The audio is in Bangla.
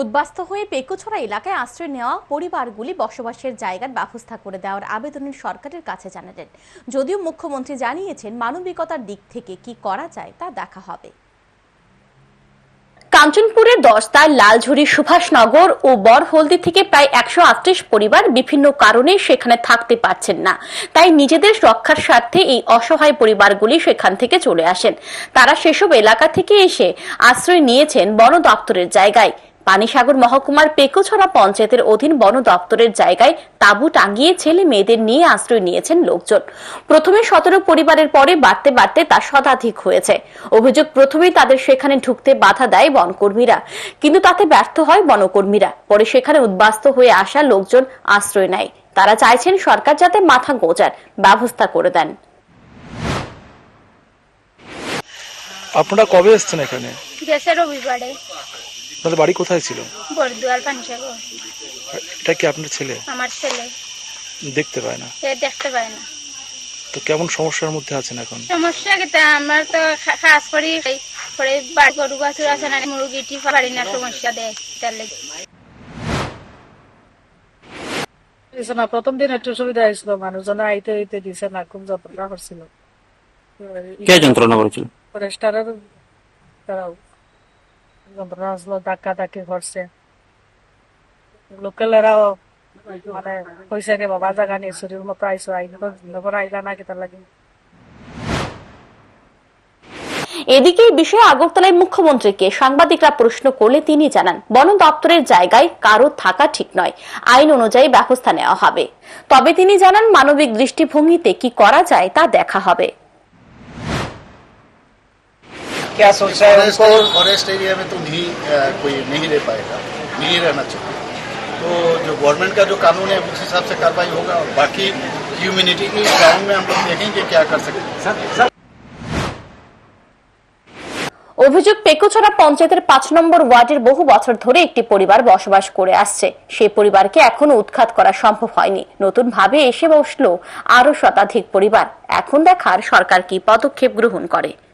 উদ্বাস্ত হয়ে পেকুছড়া এলাকায় আশ্রয় নেওয়া পরিবারগুলি বসবাসের জায়গার ব্যবস্থা করে দেওয়ার আবেদনের সরকারের কাছে জানালেন। যদিও মুখ্যমন্ত্রী জানিয়েছেন, মানবিকতার দিক থেকে কি করা যায় তা দেখা হবে। কাঞ্চনপুরের দশতার লালঝুরি সুভাষনগর ও বরহলদি থেকে প্রায় একশো আটত্রিশ পরিবার বিভিন্ন কারণে সেখানে থাকতে পারছেন না। তাই নিজেদের রক্ষার স্বার্থে এই অসহায় পরিবারগুলি সেখান থেকে চলে আসেন। তারা সেসব এলাকা থেকে এসে আশ্রয় নিয়েছেন বন দপ্তরের জায়গায়। পানিসাগর মহকুমার পেকুছড়া পঞ্চায়েতের অধীন বন দপ্তরের জায়গায় তাঁবু টাঙিয়ে ছেলে মেয়েদের নিয়ে আশ্রয় নিয়েছেন লোকজন। প্রথমে সতেরো পরিবারের পরে বাড়তে বাড়তে তা শতাধিক হয়েছে। অভিযোগ প্রথমেই তাদের সেখানে ঢুকতে বাধা দেয় বনকর্মীরা। কিন্তু তাতে ব্যর্থ হয় বনকর্মীরা। পরে সেখানে উদ্বাস্ত হয়ে আসা লোকজন আশ্রয় নেয়। তারা চাইছেন সরকার যাতে মাথা গোজার ব্যবস্থা করে দেন। আপনারা কবে এসছেন এখানে? গেছে রবিবারে। আপনাদের বাড়ি কোথায় ছিল? পানিসাগর এটা কি আপনার ছেলে? আমার ছেলে। দেখতে পায় না। দেখতে পায় না। তো কেমন সমস্যার মধ্যে আছেন এখন? সমস্যা কি তা আমার তো খাস করি করে বাড়ি গরু বাছুর আছে না মুরগিটি পারি না সমস্যা দেয় তার লেগে। দিছে না প্রথম দিন একটু সুবিধা হয়েছিল মানুষজন আইতে হইতে দিছে না খুব যন্ত্রণা করছিল। কে যন্ত্রণা করেছিল? ফরেস্টারের তারাও। করছে লোকেলেরাও মানে কইছে বাবা জাগা নিয়ে শরীর মতো আইসো আইলা না লাগে এদিকে বিষয়ে আগরতলায় মুখ্যমন্ত্রীকে সাংবাদিকরা প্রশ্ন করলে তিনি জানান, বন দপ্তরের জায়গায় কারও থাকা ঠিক নয়। আইন অনুযায়ী ব্যবস্থা নেওয়া হবে। তবে তিনি জানান, মানবিক দৃষ্টিভঙ্গিতে কি করা যায় তা দেখা হবে। क्या सोच रहे हैं फॉरेस्ट उनको फॉरेस्ट एरिया में तो नहीं अ, कोई नहीं रह पाएगा नहीं रहना चाहिए तो जो गवर्नमेंट का जो कानून है उस हिसाब से कार्रवाई होगा और बाकी ह्यूमिनिटी की ग्राउंड में हम लोग देखेंगे क्या कर सकते हैं অভিযোগ পেকুছড়া পঞ্চায়েতের পাঁচ নম্বর ওয়ার্ডের বহু বছর ধরে একটি পরিবার বসবাস করে আসছে সেই পরিবারকে এখনো উৎখাত করা সম্ভব হয়নি নতুন ভাবে এসে বসলো আরো শতাধিক পরিবার এখন দেখার সরকার কি পদক্ষেপ গ্রহণ করে